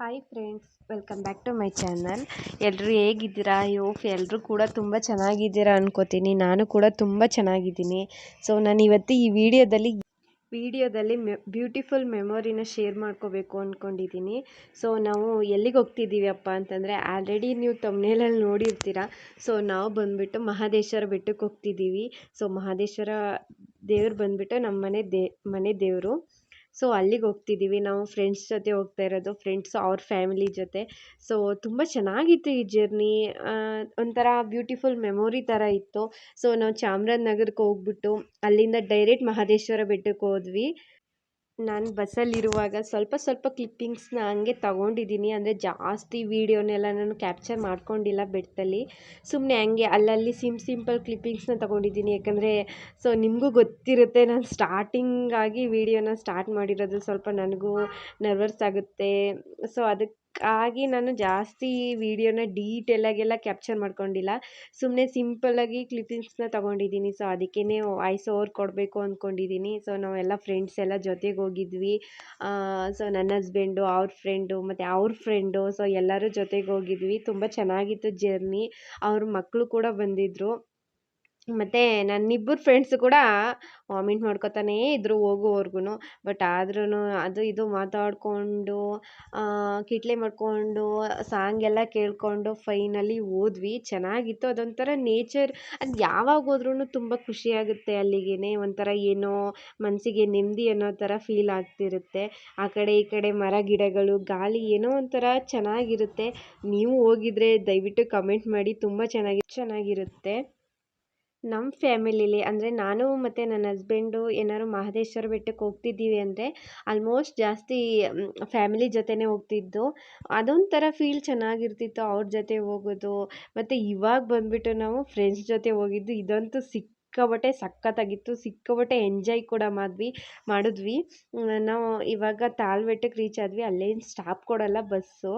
Hi friends welcome back to my channel ಎಲ್ಲರೂ ಹೇಗಿದ್ದೀರಾ? Hope ಎಲ್ಲರೂ ಕೂಡ ತುಂಬ ಚೆನ್ನಾಗಿದ್ದೀರಾ ಅನ್ಕೋತೀನಿ. ನಾನು ಕೂಡ ತುಂಬ ಚೆನ್ನಾಗಿದ್ದೀನಿ. ಸೊ ನಾನು ಇವತ್ತು ಈ ವಿಡಿಯೋದಲ್ಲಿ ವಿಡಿಯೋದಲ್ಲಿ ಮೆ ಬ್ಯೂಟಿಫುಲ್ ಮೆಮೊರಿನ ಶೇರ್ ಮಾಡ್ಕೋಬೇಕು ಅಂದ್ಕೊಂಡಿದ್ದೀನಿ ಸೊ ನಾವು ಎಲ್ಲಿಗೆ ಹೋಗ್ತಿದ್ದೀವಿ ಅಪ್ಪ ಅಂತಂದರೆ ಆಲ್ರೆಡಿ ನೀವು ತಮ್ಮನೇಲಲ್ಲಿ ನೋಡಿರ್ತೀರ. ಸೊ ನಾವು ಬಂದುಬಿಟ್ಟು ಮಹಾದೇಶ್ವರ ಬೆಟ್ಟಕ್ಕೆ ಹೋಗ್ತಿದ್ದೀವಿ. ಸೊ ಮಹಾದೇಶ್ವರ ದೇವ್ರು ಬಂದುಬಿಟ್ಟು ನಮ್ಮ ಮನೆ ದೇ, ಮನೆ ದೇವರು. ಸೊ ಅಲ್ಲಿಗೆ ಹೋಗ್ತಿದ್ದೀವಿ. ನಾವು ಫ್ರೆಂಡ್ಸ್ ಜೊತೆ ಹೋಗ್ತಾ ಇರೋದು ಫ್ರೆಂಡ್ಸ್ ಅವ್ರ ಫ್ಯಾಮಿಲಿ ಜೊತೆ. ಸೊ ತುಂಬ ಚೆನ್ನಾಗಿತ್ತು ಈ ಜರ್ನಿ ಒಂಥರ ಬ್ಯೂಟಿಫುಲ್ ಮೆಮೊರಿ ಥರ ಇತ್ತು. ಸೊ ನಾವು ಚಾಮರಾಜನಗರಕ್ಕೆ ಹೋಗ್ಬಿಟ್ಟು ಅಲ್ಲಿಂದ ಡೈರೆಕ್ಟ್ ಮಹದೇಶ್ವರ ಬೆಟ್ಟಕ್ಕೆ ಹೋದ್ವಿ. ನಾನು ಬಸ್ಸಲ್ಲಿರುವಾಗ ಸ್ವಲ್ಪ ಸ್ವಲ್ಪ ಕ್ಲಿಪ್ಪಿಂಗ್ಸ್ನ ಹಂಗೆ ತಗೊಂಡಿದ್ದೀನಿ. ಅಂದರೆ ಜಾಸ್ತಿ ವೀಡಿಯೋನೆಲ್ಲ ನಾನು ಕ್ಯಾಪ್ಚರ್ ಮಾಡ್ಕೊಂಡಿಲ್ಲ ಬೆಟ್ಟದಲ್ಲಿ ಸುಮ್ಮನೆ ಹಂಗೆ ಅಲ್ಲಲ್ಲಿ ಸಿಮ್ ಸಿಂಪಲ್ ಕ್ಲಿಪ್ಪಿಂಗ್ಸ್ನ ತಗೊಂಡಿದ್ದೀನಿ. ಯಾಕಂದರೆ ಸೊ ನಿಮಗೂ ಗೊತ್ತಿರುತ್ತೆ, ನಾನು ಸ್ಟಾರ್ಟಿಂಗಾಗಿ ವೀಡಿಯೋನ ಸ್ಟಾರ್ಟ್ ಮಾಡಿರೋದು ಸ್ವಲ್ಪ ನನಗೂ ನರ್ವಸ್ ಆಗುತ್ತೆ. ಸೊ ಅದಕ್ಕೆ ಆಗಿ ನಾನು ಜಾಸ್ತಿ ವೀಡಿಯೋನ ಡೀಟೇಲಾಗೆಲ್ಲ ಕ್ಯಾಪ್ಚರ್ ಮಾಡ್ಕೊಂಡಿಲ್ಲ. ಸುಮ್ಮನೆ ಸಿಂಪಲ್ಲಾಗಿ ಕ್ಲಿಪ್ಪಿಂಗ್ಸ್ನ ತೊಗೊಂಡಿದ್ದೀನಿ. ಸೊ ಅದಕ್ಕೇ ವಾಯ್ಸ್ ಓವರ್ ಕೊಡಬೇಕು ಅಂದ್ಕೊಂಡಿದ್ದೀನಿ ಸೊ, ನಾವೆಲ್ಲ ಫ್ರೆಂಡ್ಸ್ ಎಲ್ಲ ಜೊತೆಗೆ ಹೋಗಿದ್ವಿ. ಸೊ, ನನ್ನ ಹಸ್ಬೆಂಡು, ಅವ್ರ ಫ್ರೆಂಡು, ಮತ್ತು ಅವ್ರ ಫ್ರೆಂಡು, ಸೊ, ಎಲ್ಲರೂ ಜೊತೆಗೆ ಹೋಗಿದ್ವಿ. ತುಂಬ ಚೆನ್ನಾಗಿತ್ತು ಜರ್ನಿ. ಅವ್ರ ಮಕ್ಕಳು ಕೂಡ ಬಂದಿದ್ದರು ಮತ್ತು ನನ್ನಿಬ್ಬರು ಫ್ರೆಂಡ್ಸು ಕೂಡ ವಾಮಿಟ್ ಮಾಡ್ಕೊತಾನೇ ಇದ್ದರು ಹೋಗೋವರ್ಗು ಬಟ್ ಆದ್ರೂ ಅದು ಇದು ಮಾತಾಡಿಕೊಂಡು ಕಿಟ್ಲೆ ಮಾಡಿಕೊಂಡು ಸಾಂಗ್ ಎಲ್ಲ ಕೇಳಿಕೊಂಡು ಫೈನಲಿ ಹೋದ್ವಿ. ಚೆನ್ನಾಗಿತ್ತು. ಅದೊಂಥರ ನೇಚರ್ ಅದು ಯಾವಾಗ ಹೋದ್ರೂ ತುಂಬ ಖುಷಿಯಾಗುತ್ತೆ ಅಲ್ಲಿಗೆ ಒಂಥರ ಏನೋ ಮನಸ್ಸಿಗೆ ನೆಮ್ಮದಿ ಅನ್ನೋ ಥರ ಫೀಲ್ ಆಗ್ತಿರುತ್ತೆ. ಆ ಕಡೆ ಈ ಕಡೆ ಮರ ಗಿಡಗಳು, ಗಾಳಿ ಏನೋ ಒಂಥರ ಚೆನ್ನಾಗಿರುತ್ತೆ. ನೀವು ಹೋಗಿದ್ರೆ ದಯವಿಟ್ಟು ಕಮೆಂಟ್ ಮಾಡಿ. ತುಂಬ ಚೆನ್ನಾಗಿ ಚೆನ್ನಾಗಿರುತ್ತೆ. ನಮ್ಮ ಫ್ಯಾಮಿಲಿಲಿ ಅಂದರೆ ನಾನು ಮತ್ತು ನನ್ನ ಹಸ್ಬೆಂಡು ಏನಾದ್ರು ಮಹದೇಶ್ವರ ಬೆಟ್ಟಕ್ಕೆ ಹೋಗ್ತಿದ್ದೀವಿ ಅಂದರೆ ಆಲ್ಮೋಸ್ಟ್ ಜಾಸ್ತಿ ಫ್ಯಾಮಿಲಿ ಜೊತೆನೇ ಹೋಗ್ತಿದ್ದು. ಅದೊಂಥರ ಫೀಲ್ ಚೆನ್ನಾಗಿರ್ತಿತ್ತು ಅವ್ರ ಜೊತೆ ಹೋಗೋದು. ಮತ್ತು ಇವಾಗ ಬಂದುಬಿಟ್ಟು ನಾವು ಫ್ರೆಂಡ್ಸ್ ಜೊತೆ ಹೋಗಿದ್ದು, ಇದಂತೂ ಸಿಕ್ ಸಿಕ್ಕಾಪಟ್ಟೆ ಸಖತ್ತಾಗಿತ್ತು, ಸಿಕ್ಕಾಪಟ್ಟೆ ಎಂಜಾಯ್ ಕೂಡ ಮಾಡಿದ್ವಿ ಮಾಡಿದ್ವಿ. ನಾವು ಇವಾಗ ತಾಳ್ಬೆಟ್ಟಕ್ಕೆ ರೀಚ್ ಆದ್ವಿ. ಅಲ್ಲೇನು ಸ್ಟಾಪ್ ಕೊಡೋಲ್ಲ ಬಸ್ಸು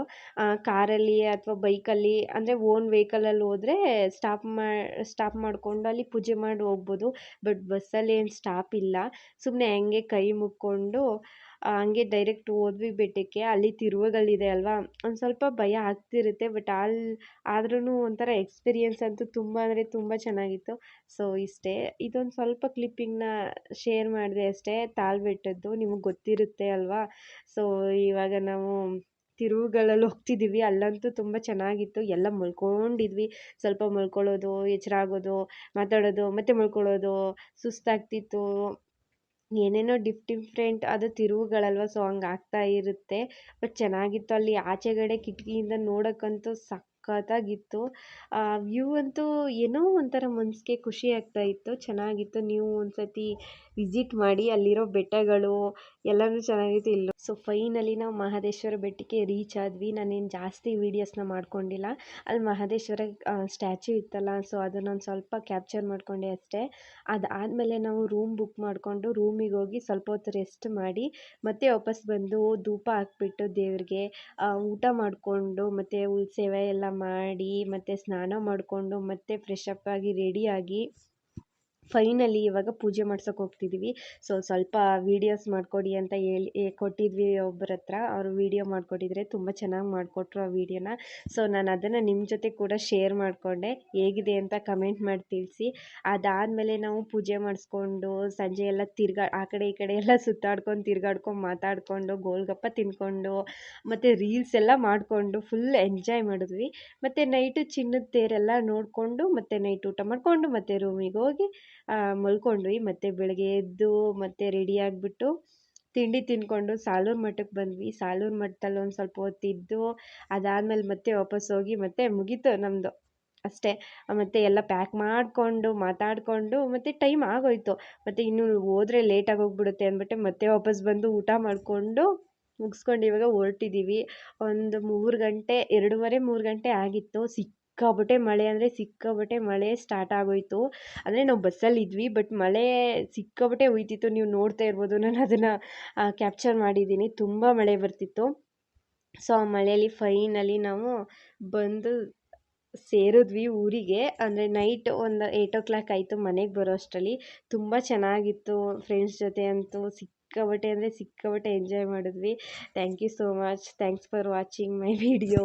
ಕಾರಲ್ಲಿ ಅಥವಾ ಬೈಕಲ್ಲಿ ಅಂದರೆ ಓನ್ ವೆಹಿಕಲಲ್ಲಿ ಹೋದರೆ ಸ್ಟಾಪ್ ಮಾ ಸ್ಟಾಪ್ ಮಾಡಿಕೊಂಡು ಅಲ್ಲಿ ಪೂಜೆ ಮಾಡಿ ಹೋಗ್ಬೋದು. ಬಟ್ ಬಸ್ಸಲ್ಲಿ ಏನು ಸ್ಟಾಪ್ ಇಲ್ಲ. ಸುಮ್ಮನೆ ಹಂಗೆ ಕೈ ಮುಕ್ಕೊಂಡು ಹಂಗೆ ಡೈರೆಕ್ಟ್ ಹೋದ್ವಿ ಬೆಟ್ಟಕ್ಕೆ. ಅಲ್ಲಿ ತಿರುವುಗಳಿದೆ ಅಲ್ವಾ? ಒಂದು ಸ್ವಲ್ಪ ಭಯ ಆಗ್ತಿರುತ್ತೆ ಬಟ್ ಅಲ್ಲಿ ಆದ್ರೂ ಒಂಥರ ಎಕ್ಸ್ಪೀರಿಯೆನ್ಸ್ ಅಂತೂ ತುಂಬ ಅಂದರೆ ತುಂಬ ಚೆನ್ನಾಗಿತ್ತು. ಸೊ ಇಷ್ಟೇ. ಇದೊಂದು ಸ್ವಲ್ಪ ಕ್ಲಿಪ್ಪಿಂಗ್ನ ಶೇರ್ ಮಾಡಿದೆ ಅಷ್ಟೇ ತಾಳ್ಬೆಟ್ಟದ್ದು ನಿಮಗೆ ಗೊತ್ತಿರುತ್ತೆ ಅಲ್ವಾ? ಸೊ ಇವಾಗ ನಾವು ತಿರುವುಗಳಲ್ಲಿ ಹೋಗ್ತಿದ್ದೀವಿ ಅಲ್ಲಂತೂ ತುಂಬ ಚೆನ್ನಾಗಿತ್ತು. ಎಲ್ಲ ಮಲ್ಕೊಂಡಿದ್ವಿ. ಸ್ವಲ್ಪ ಮಲ್ಕೊಳ್ಳೋದು ಎಚ್ಚರ ಮಾತಾಡೋದು, ಮತ್ತೆ ಮಲ್ಕೊಳ್ಳೋದು, ಸುಸ್ತಾಗ್ತಿತ್ತು. ಏನೇನೋ ಡಿಫ್ ಡಿಫ್ರೆಂಟ್ ಅದು ತಿರುವುಗಳಲ್ವ ಸೊ ಆಗ್ತಾ ಇರುತ್ತೆ. ಬಟ್ ಚೆನ್ನಾಗಿತ್ತು ಅಲ್ಲಿ ಆಚೆಗಡೆ ಕಿಟಕಿಯಿಂದ ನೋಡೋಕ್ಕಂತೂ ಸಖತ್ತಾಗಿತ್ತು ವ್ಯೂ ಅಂತೂ ಏನೋ ಒಂಥರ ಮನಸ್ಸಿಗೆ ಖುಷಿ ಆಗ್ತಾ ಇತ್ತು. ಚೆನ್ನಾಗಿತ್ತು. ನೀವು ಒಂದು ಸತಿ ವಿಸಿಟ್ ಮಾಡಿ ಅಲ್ಲಿರೋ ಬೆಟ್ಟಗಳು ಎಲ್ಲನೂ ಚೆನ್ನಾಗಿತ್ತು. ಇಲ್ಲೂ ಸೊ ಫೈನಲಿ ನಾವು ಮಹದೇಶ್ವರ ಬೆಟ್ಟಕ್ಕೆ ರೀಚ್ ಆದ್ವಿ. ನಾನೇನು ಜಾಸ್ತಿ ವೀಡಿಯೋಸ್ನ ಮಾಡ್ಕೊಂಡಿಲ್ಲ. ಅಲ್ಲಿ ಮಹದೇಶ್ವರ ಸ್ಟ್ಯಾಚು ಇತ್ತಲ್ಲ ಸೊ ಅದನ್ನ ಸ್ವಲ್ಪ ಕ್ಯಾಪ್ಚರ್ ಮಾಡಿಕೊಂಡೆ ಅಷ್ಟೇ. ಅದಾದಮೇಲೆ ನಾವು ರೂಮ್ ಬುಕ್ ಮಾಡಿಕೊಂಡು ರೂಮಿಗೆ ಹೋಗಿ ಸ್ವಲ್ಪ ಹೊತ್ತು ರೆಸ್ಟ್ ಮಾಡಿ, ಮತ್ತೆ ವಾಪಸ್ ಬಂದು ಧೂಪ ಹಾಕ್ಬಿಟ್ಟು ದೇವ್ರಿಗೆ ಊಟ ಮಾಡಿಕೊಂಡು, ಮತ್ತು ಉಳ್ಸೇವೆ ಎಲ್ಲ ಮಾಡಿ ಮತ್ತು ಸ್ನಾನ ಮಾಡಿಕೊಂಡು ಮತ್ತೆ ಫ್ರೆಶ್ ಅಪ್ ಆಗಿ ರೆಡಿಯಾಗಿ ಫೈನಲಿ ಇವಾಗ ಪೂಜೆ ಮಾಡ್ಸೋಕೆ ಹೋಗ್ತಿದ್ದೀವಿ ಸೊ ಸ್ವಲ್ಪ ವೀಡಿಯೋಸ್ ಮಾಡಿಕೊಡಿ ಅಂತ ಹೇಳಿ ಕೊಟ್ಟಿದ್ವಿ ಒಬ್ಬರ ಹತ್ರ. ಅವರು ವೀಡಿಯೋ ಮಾಡಿಕೊಟ್ಟಿದ್ರೆ ತುಂಬ ಚೆನ್ನಾಗಿ ಮಾಡಿಕೊಟ್ರು ಆ ವೀಡಿಯೋನ ಸೊ ನಾನು ಅದನ್ನು ನಿಮ್ಮ ಜೊತೆ ಕೂಡ ಶೇರ್ ಮಾಡಿಕೊಂಡೆ. ಹೇಗಿದೆ ಅಂತ ಕಮೆಂಟ್ ಮಾಡಿ ತಿಳಿಸಿ. ಅದಾದಮೇಲೆ ನಾವು ಪೂಜೆ ಮಾಡಿಸ್ಕೊಂಡು ಸಂಜೆ ಎಲ್ಲ ತಿರ್ಗಾ, ಆ ಕಡೆ ಈ ಕಡೆ ಎಲ್ಲ ಸುತ್ತಾಡ್ಕೊಂಡು, ತಿರ್ಗಾಡ್ಕೊಂಡು, ಮಾತಾಡಿಕೊಂಡು, ಗೋಲ್ಗಪ್ಪ ತಿನ್ಕೊಂಡು, ಮತ್ತು ರೀಲ್ಸ್ ಎಲ್ಲ ಮಾಡಿಕೊಂಡು ಫುಲ್ ಎಂಜಾಯ್ ಮಾಡಿದ್ವಿ. ಮತ್ತು ನೈಟು ಚಿನ್ನದ ತೇರೆಲ್ಲ ನೋಡಿಕೊಂಡು, ಮತ್ತು ನೈಟ್ ಊಟ ಮಾಡಿಕೊಂಡು, ಮತ್ತು ರೂಮಿಗೆ ಹೋಗಿ ಮಲ್ಕೊಂಡ್ವಿ. ಮತ್ತು ಬೆಳಗ್ಗೆ ಎದ್ದು ಮತ್ತು ರೆಡಿ ಆಗಿಬಿಟ್ಟು ತಿಂಡಿ ತಿಂದ್ಕೊಂಡು ಸಾಲೂರು ಮಠಕ್ಕೆ ಬಂದ್ವಿ. ಸಾಲೂರು ಮಠದಲ್ಲಿ ಒಂದು ಸ್ವಲ್ಪ ಹೊತ್ತು ಇದ್ದು ಅದಾದಮೇಲೆ ಮತ್ತೆ ವಾಪಸ್ ಹೋಗಿ ಮತ್ತೆ ಮುಗೀತು ನಮ್ಮದು ಅಷ್ಟೇ. ಮತ್ತೆ ಎಲ್ಲ ಪ್ಯಾಕ್ ಮಾಡಿಕೊಂಡು, ಮಾತಾಡಿಕೊಂಡು ಮತ್ತು ಟೈಮ್ ಆಗೋಯಿತು. ಮತ್ತು ಇನ್ನು ಹೋದ್ರೆ ಲೇಟಾಗಿ ಹೋಗ್ಬಿಡುತ್ತೆ ಅಂದ್ಬಿಟ್ಟು ಮತ್ತೆ ವಾಪಸ್ ಬಂದು ಊಟ ಮಾಡಿಕೊಂಡು ಮುಗಿಸ್ಕೊಂಡು ಇವಾಗ ಹೊರಟಿದ್ದೀವಿ ಒಂದು ಮೂರು ಗಂಟೆ, ಎರಡೂವರೆ ಮೂರು ಗಂಟೆ ಆಗಿತ್ತು. ಸಿಕ್ ಸಿಕ್ಕಾಪಟ್ಟೆ ಮಳೆ ಅಂದರೆ ಸಿಕ್ಕಾಪಟ್ಟೆ ಮಳೆ ಸ್ಟಾರ್ಟ್ ಆಗೋಯಿತು. ಅಂದರೆ ನಾವು ಬಸ್ಸಲ್ಲಿ ಇದ್ವಿ ಬಟ್ ಮಳೆ ಸಿಕ್ಕಾಪಟ್ಟೆ ಹುಯ್ತಿತ್ತು. ನೀವು ನೋಡ್ತಾ ಇರ್ಬೋದು, ನಾನು ಅದನ್ನು ಕ್ಯಾಪ್ಚರ್ ಮಾಡಿದ್ದೀನಿ. ತುಂಬ ಮಳೆ ಬರ್ತಿತ್ತು. ಸೊ ಆ ಮಳೆಯಲ್ಲಿ ಫೈನಲಿ ನಾವು ಬಂದು ಸೇರಿದ್ವಿ ಊರಿಗೆ. ಅಂದರೆ ನೈಟ್ ಒಂದು ಏಯ್ಟ್ ಓ ಕ್ಲಾಕ್ ಆಯಿತು ಮನೆಗೆ ಬರೋ ಅಷ್ಟರಲ್ಲಿ. ತುಂಬ ಚೆನ್ನಾಗಿತ್ತು. ಫ್ರೆಂಡ್ಸ್ ಜೊತೆ ಅಂತೂ ಸಿಕ್ ಸಿಕ್ಕಾಪಟ್ಟೆ ಅಂದರೆ ಸಿಕ್ಕಾಪಟ್ಟೆ ಎಂಜಾಯ್ ಮಾಡಿದ್ವಿ. Thank you so much thanks for watching my video